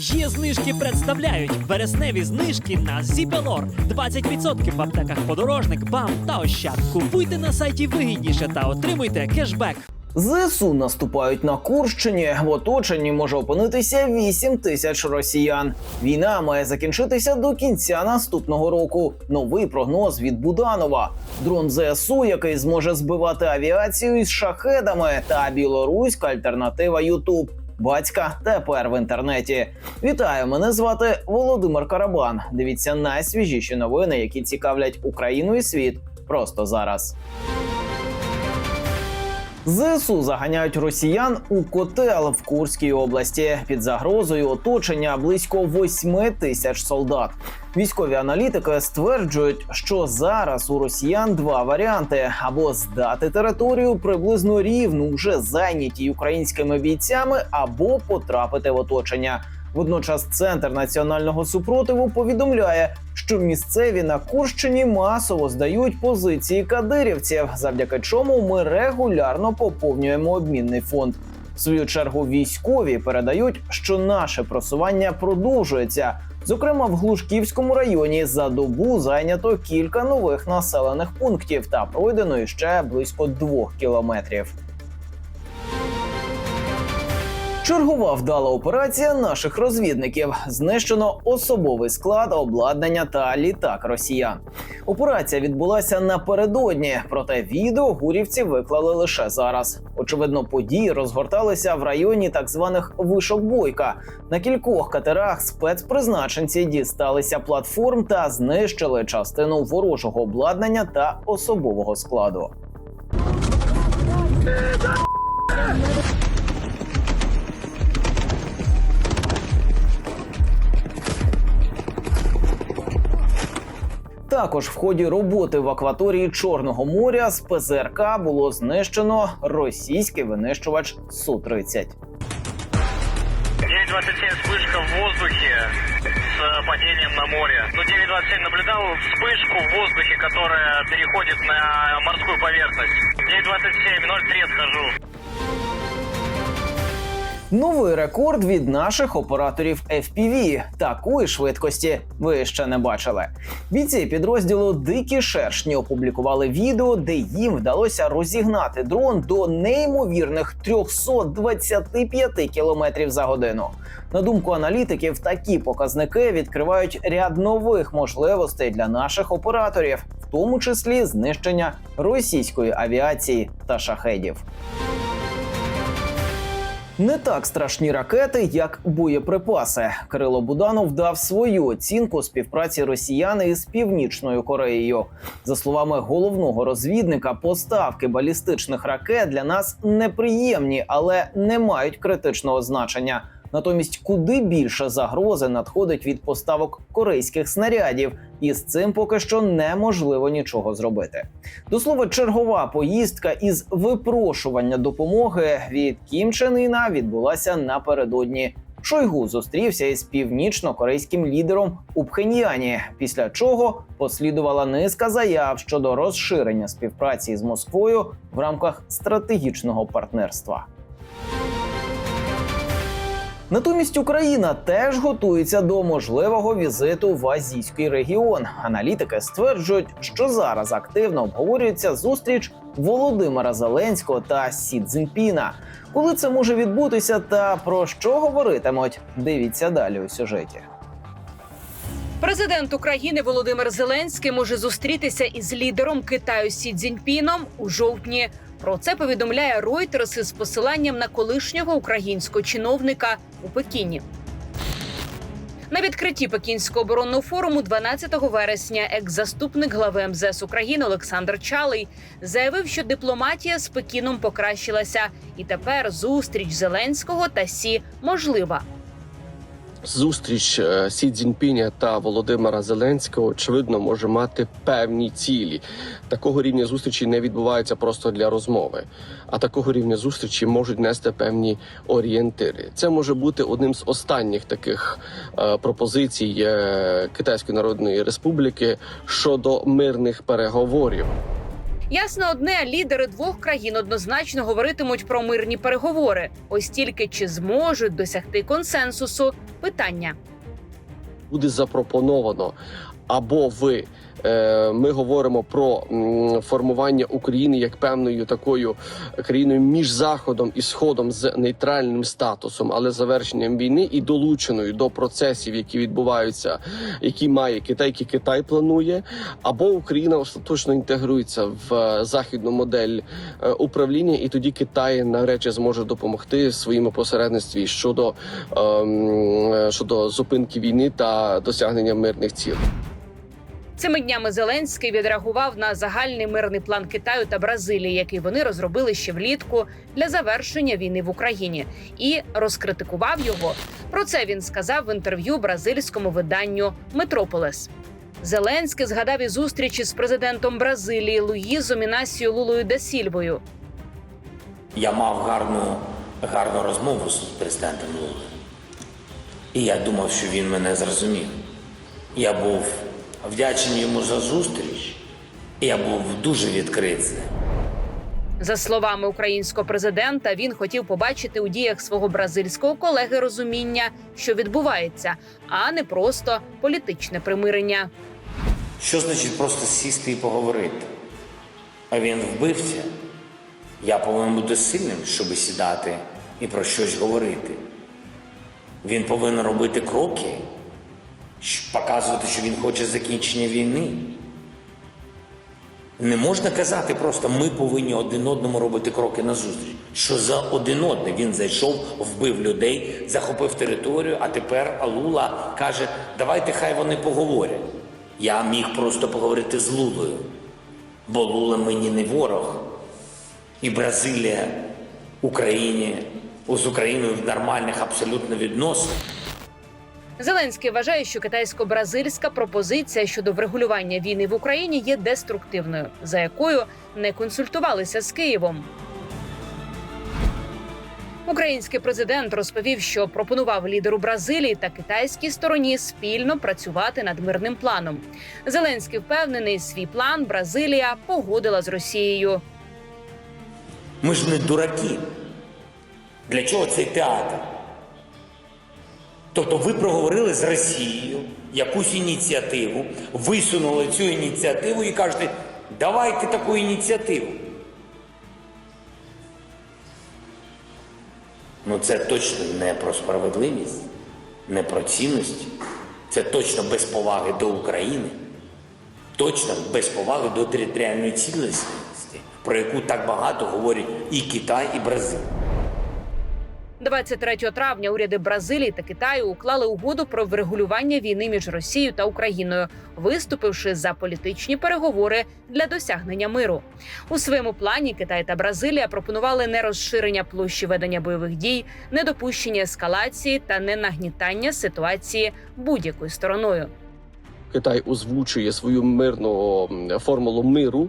Є знижки представляють вересневі знижки на Зібелор. 20% в аптеках подорожник, бам та ощад. Купуйте на сайті вигідніше та отримуйте кешбек. ЗСУ наступають на Курщині. В оточенні може опинитися 8 тисяч росіян. Війна має закінчитися до кінця наступного року. Новий прогноз від Буданова. Дрон ЗСУ, який зможе збивати авіацію із шахедами, та білоруська альтернатива Ютуб. Батька тепер в інтернеті. Вітаю! Мене звати Володимир Карабан. Дивіться найсвіжіші новини, які цікавлять Україну і світ просто зараз. ЗСУ заганяють росіян у котел в Курській області під загрозою оточення близько 8 тисяч солдат. Військові аналітики стверджують, що зараз у росіян два варіанти: або здати територію приблизно рівну вже зайнятій українськими бійцями, або потрапити в оточення. Водночас центр національного супротиву повідомляє, що місцеві на Курщині масово здають позиції кадирівців, завдяки чому ми регулярно поповнюємо обмінний фонд. В свою чергу військові передають, що наше просування продовжується. Зокрема, в Глушківському районі за добу зайнято кілька нових населених пунктів та пройдено ще близько двох кілометрів. Чергова вдала операція наших розвідників. Знищено особовий склад, обладнання та літак росіян. Операція відбулася напередодні, проте відео гурівці виклали лише зараз. Очевидно, події розгорталися в районі так званих вишок бойка. На кількох катерах спецпризначенці дісталися платформ та знищили частину ворожого обладнання та особового складу. Також в ході роботи в акваторії Чорного моря з ПЗРК було знищено російський винищувач Су 30 927 вспышка в воздухе с э, падением на море. Ну, 927 наблюдал вспышку в воздухе, которая переходит на морскую поверхность. 927, 03 схожу. Новий рекорд від наших операторів FPV. Такої швидкості ви ще не бачили. Бійці підрозділу Дикі шершні опублікували відео, де їм вдалося розігнати дрон до неймовірних 325 км за годину. На думку аналітиків, такі показники відкривають ряд нових можливостей для наших операторів, в тому числі знищення російської авіації та шахедів. Не так страшні ракети, як боєприпаси. Кирило Буданов дав свою оцінку співпраці росіян із північною Кореєю. За словами головного розвідника, поставки балістичних ракет для нас неприємні, але не мають критичного значення. Натомість, куди більше загрози надходить від поставок корейських снарядів, і з цим поки що неможливо нічого зробити. До слова, чергова поїздка із випрошування допомоги від Кім Чен Іна відбулася напередодні. Шойгу зустрівся із північно-корейським лідером у Пхеньяні, після чого послідувала низка заяв щодо розширення співпраці з Москвою в рамках стратегічного партнерства. Натомість Україна теж готується до можливого візиту в азійський регіон. Аналітики стверджують, що зараз активно обговорюється зустріч Володимира Зеленського та Сі Цзіньпіна. Коли це може відбутися та про що говоритимуть? Дивіться далі у сюжеті. Президент України Володимир Зеленський може зустрітися із лідером Китаю Сі Цзіньпіном у жовтні. Про це повідомляє Reuters із посиланням на колишнього українського чиновника у Пекіні. На відкритті Пекінського оборонного форуму 12 вересня екс-заступник глави МЗС України Олександр Чалий заявив, що дипломатія з Пекіном покращилася, і тепер зустріч Зеленського та Сі можлива. Зустріч е, Сі Цзіньпіня та Володимира Зеленського очевидно може мати певні цілі. Такого рівня зустрічі не відбуваються просто для розмови, а такого рівня зустрічі можуть нести певні орієнтири. Це може бути одним з останніх таких е, пропозицій е, Китайської Народної Республіки щодо мирних переговорів. Ясно одне, лідери двох країн однозначно говоритимуть про мирні переговори. Ось тільки чи зможуть досягти консенсусу? Питання. буде запропоновано або ви. Е, Ми говоримо про формування України як певною такою країною між заходом і сходом з нейтральним статусом, але завершенням війни і долученою до процесів, які відбуваються, які має Китай, які Китай планує, або Україна остаточно інтегрується в е, західну модель е, управління, і тоді Китай навряд зможе допомогти своєму посередництві щодо, ем, щодо зупинки війни та досягнення мирних цілей. Цими днями Зеленський відреагував на загальний мирний план Китаю та Бразилії, який вони розробили ще влітку для завершення війни в Україні, і розкритикував його. Про це він сказав в інтерв'ю бразильському виданню Метрополес. Зеленський згадав і зустрічі з президентом Бразилії Луїзо Мінасіо Лулою да Сільвою. Я мав гарну, гарну розмову з президентом Лулою. І я думав, що він мене зрозумів. Я був вдячний йому за зустріч. Я був дуже відкритий. За словами українського президента, він хотів побачити у діях свого бразильського колеги розуміння, що відбувається, а не просто політичне примирення. Що значить просто сісти і поговорити? А він вбивця. Я повинен бути сильним, щоб сідати і про щось говорити. Він повинен робити кроки, показувати, що він хоче закінчення війни. Не можна казати просто ми повинні один одному робити кроки назустріч. Що за один одне він зайшов, вбив людей, захопив територію, а тепер Алула каже, давайте хай вони поговорять. Я міг просто поговорити з Лулою, бо Лула мені не ворог. І Бразилія Україні з Україною в нормальних абсолютно відносинах. Зеленський вважає, що китайсько-бразильська пропозиція щодо врегулювання війни в Україні є деструктивною, за якою не консультувалися з Києвом. Український президент розповів, що пропонував лідеру Бразилії та китайській стороні спільно працювати над мирним планом. Зеленський впевнений, свій план Бразилія погодила з Росією. Ми ж не дураки. Для чого цей театр? Тобто ви проговорили з Росією якусь ініціативу, висунули цю ініціативу і кажете, давайте таку ініціативу. Ну це точно не про справедливість, не про цінності. Це точно без поваги до України, точно без поваги до територіальної цілісності, про яку так багато говорять і Китай, і Бразилія. 23 травня уряди Бразилії та Китаю уклали угоду про врегулювання війни між Росією та Україною, виступивши за політичні переговори для досягнення миру. У своєму плані Китай та Бразилія пропонували не розширення площі ведення бойових дій, недопущення ескалації та не нагнітання ситуації будь-якою стороною. Китай озвучує свою мирну формулу миру,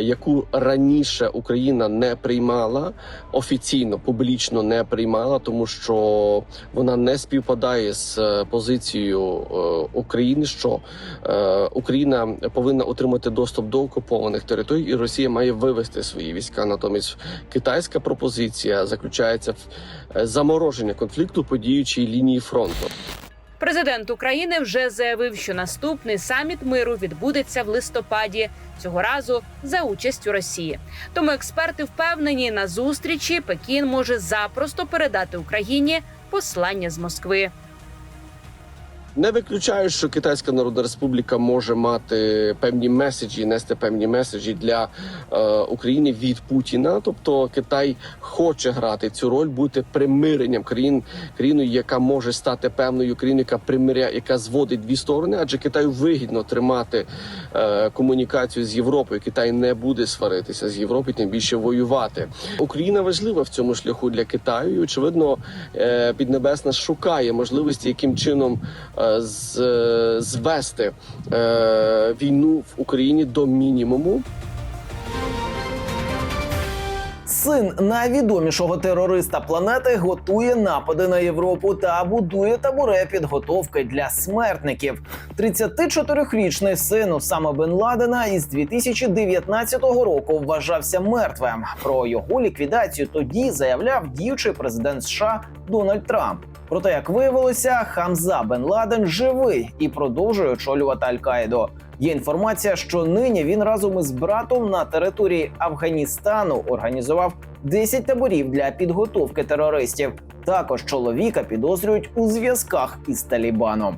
яку раніше Україна не приймала офіційно, публічно не приймала, тому що вона не співпадає з е, позицією е, України, що е, Україна повинна отримати доступ до окупованих територій, і Росія має вивести свої війська. Натомість китайська пропозиція заключається в замороження конфлікту по діючій лінії фронту. Президент України вже заявив, що наступний саміт миру відбудеться в листопаді цього разу за участю Росії. Тому експерти впевнені, на зустрічі Пекін може запросто передати Україні послання з Москви. Не виключаю, що Китайська Народна Республіка може мати певні меседжі, нести певні меседжі для е, України від Путіна. Тобто Китай хоче грати цю роль, бути примиренням країн, країною, яка може стати певною країною, яка примиря, яка зводить дві сторони, адже Китаю вигідно тримати е, комунікацію з Європою. Китай не буде сваритися з Європою, тим більше воювати. Україна важлива в цьому шляху для Китаю. і, Очевидно, е, Піднебесна шукає можливості, яким чином е, з, е, звести е, війну в Україні до мінімуму. Син найвідомішого терориста планети готує напади на Європу та будує табуре підготовки для смертників. 34-річний син Усама Бен Ладена із 2019 року вважався мертвим. Про його ліквідацію тоді заявляв діючий президент США Дональд Трамп. Проте, як виявилося, Хамза Бен Ладен живий і продовжує очолювати Аль-Каїду. Є інформація, що нині він разом із братом на території Афганістану організував 10 таборів для підготовки терористів. Також чоловіка підозрюють у зв'язках із Талібаном.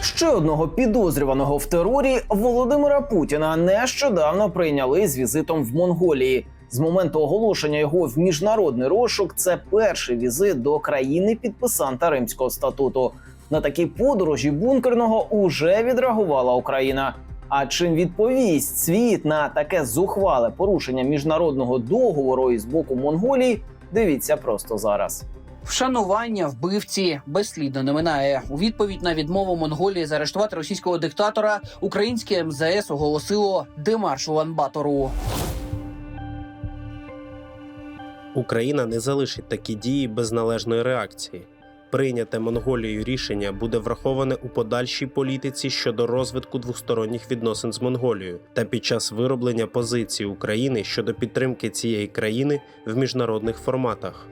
Ще одного підозрюваного в терорі Володимира Путіна нещодавно прийняли з візитом в Монголії. З моменту оголошення його в міжнародний розшук це перший візит до країни підписанта Римського статуту. На такі подорожі бункерного уже відреагувала Україна. А чим відповість світ на таке зухвале порушення міжнародного договору із боку Монголії? Дивіться просто зараз. Вшанування вбивці безслідно не минає. У відповідь на відмову Монголії заарештувати російського диктатора українське МЗС оголосило демарш Улан-Батору. Україна не залишить такі дії без належної реакції. Прийняте Монголією рішення буде враховане у подальшій політиці щодо розвитку двосторонніх відносин з Монголією та під час вироблення позиції України щодо підтримки цієї країни в міжнародних форматах.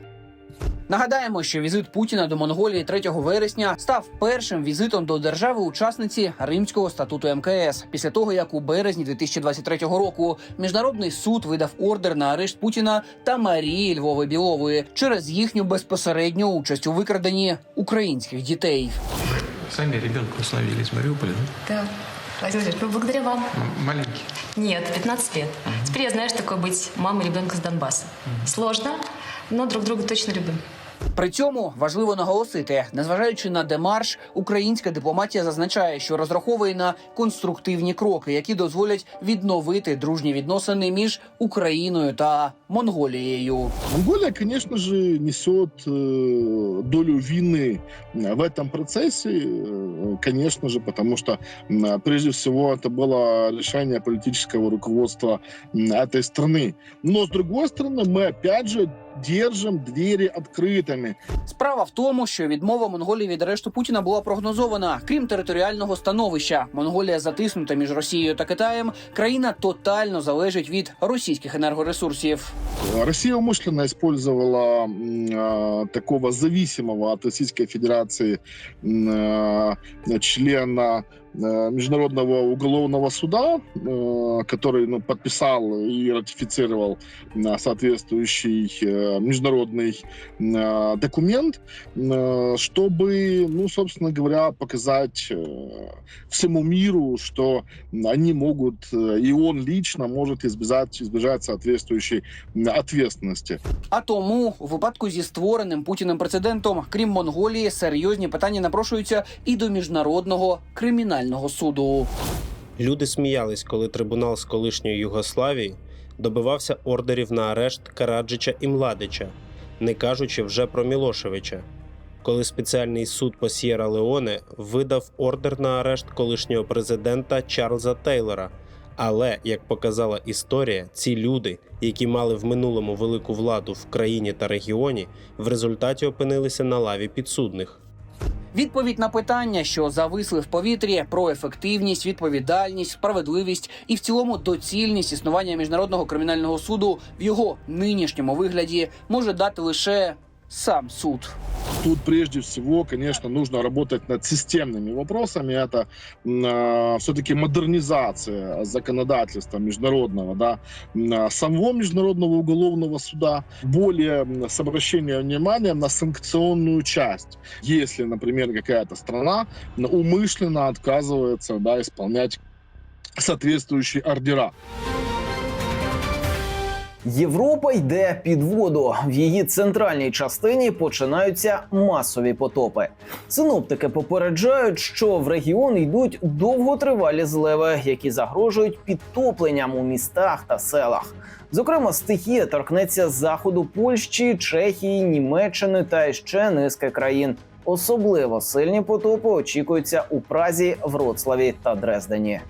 Нагадаємо, що візит Путіна до Монголії 3 вересня став першим візитом до держави-учасниці Римського статуту МКС після того, як у березні 2023 року міжнародний суд видав ордер на арешт Путіна та Марії Львови Білової через їхню безпосередню участь у викраденні українських дітей. Сами ребенка установили из Мариуполя, да? Да. Владимир Владимирович, ну, благодаря вам. Маленький. Нет, 15 лет. Теперь я знаю, что такое быть мамой ребенка с Донбасса. Сложно, но друг друга точно любим. При цьому важливо наголосити, незважаючи на демарш, українська дипломатія зазначає, що розраховує на конструктивні кроки, які дозволять відновити дружні відносини між Україною та Монголією. Монголия, конечно же, несет э, долю вины э, в этом процессе, э, конечно же, потому что м, прежде всего это было решение политического руководства м, этой страны. Но с другой стороны, мы опять же держим двери открытыми. Справа в тому, що відмова Монголії від арешту Путіна була прогнозована. Крім територіального становища, Монголія затиснута між Росією та Китаєм. Країна тотально залежить від російських енергоресурсів. Россия умышленно использовала э, такого зависимого от Российской Федерации э, члена Международного уголовного суда, э, который ну, подписал и ратифицировал э, соответствующий э, международный э, документ, э, чтобы, ну, собственно говоря, показать э, всему миру, что они могут, э, и он лично может избежать, избежать соответствующей м, ответственности. А тому, у випадку зі створеним путіним прецедентом, крім Монголії, серйозні питання напрошуються і до міжнародного кримінального суду. Люди сміялись, коли трибунал з колишньої Югославії добивався ордерів на арешт Караджича і Младича, не кажучи вже про Мілошевича. Коли спеціальний суд по Сєра Леоне видав ордер на арешт колишнього президента Чарльза Тейлора. Але, як показала історія, ці люди, які мали в минулому велику владу в країні та регіоні, в результаті опинилися на лаві підсудних. Відповідь на питання, що зависли в повітрі про ефективність, відповідальність, справедливість і в цілому доцільність існування міжнародного кримінального суду в його нинішньому вигляді може дати лише сам суд. Тут прежде всего, конечно, нужно работать над системными вопросами. Это все-таки модернизация законодательства международного, да, а, самого международного уголовного суда, более с обращением внимания на санкционную часть. Если, например, какая-то страна умышленно отказывается да, исполнять соответствующие ордера. Європа йде під воду. В її центральній частині починаються масові потопи. Синоптики попереджають, що в регіон йдуть довготривалі зливи, які загрожують підтопленням у містах та селах. Зокрема, стихія торкнеться заходу Польщі, Чехії, Німеччини та ще низки країн. Особливо сильні потопи очікуються у Празі, Вроцлаві та Дрездені.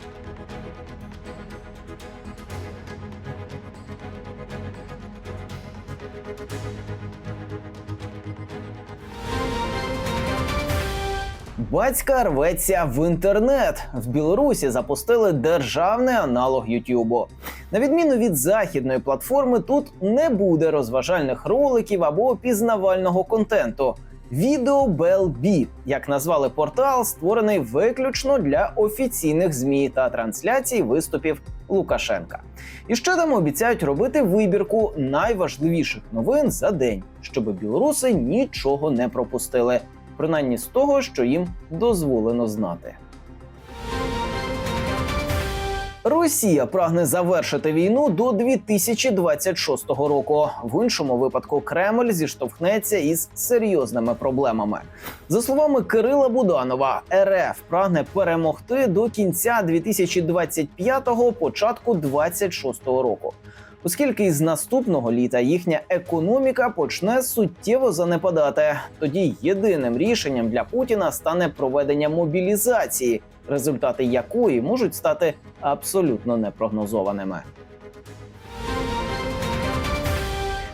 Рибацька рветься в інтернет. В Білорусі запустили державний аналог Ютубу. На відміну від західної платформи, тут не буде розважальних роликів або пізнавального контенту. Відео Белбі, як назвали портал, створений виключно для офіційних змі та трансляцій виступів Лукашенка. І ще там обіцяють робити вибірку найважливіших новин за день, щоб білоруси нічого не пропустили, принаймні з того, що їм дозволено знати. Росія прагне завершити війну до 2026 року. В іншому випадку Кремль зіштовхнеться із серйозними проблемами. За словами Кирила Буданова, РФ прагне перемогти до кінця 2025-го, початку 26-го року. Оскільки із наступного літа їхня економіка почне суттєво занепадати, тоді єдиним рішенням для Путіна стане проведення мобілізації, результати якої можуть стати абсолютно непрогнозованими.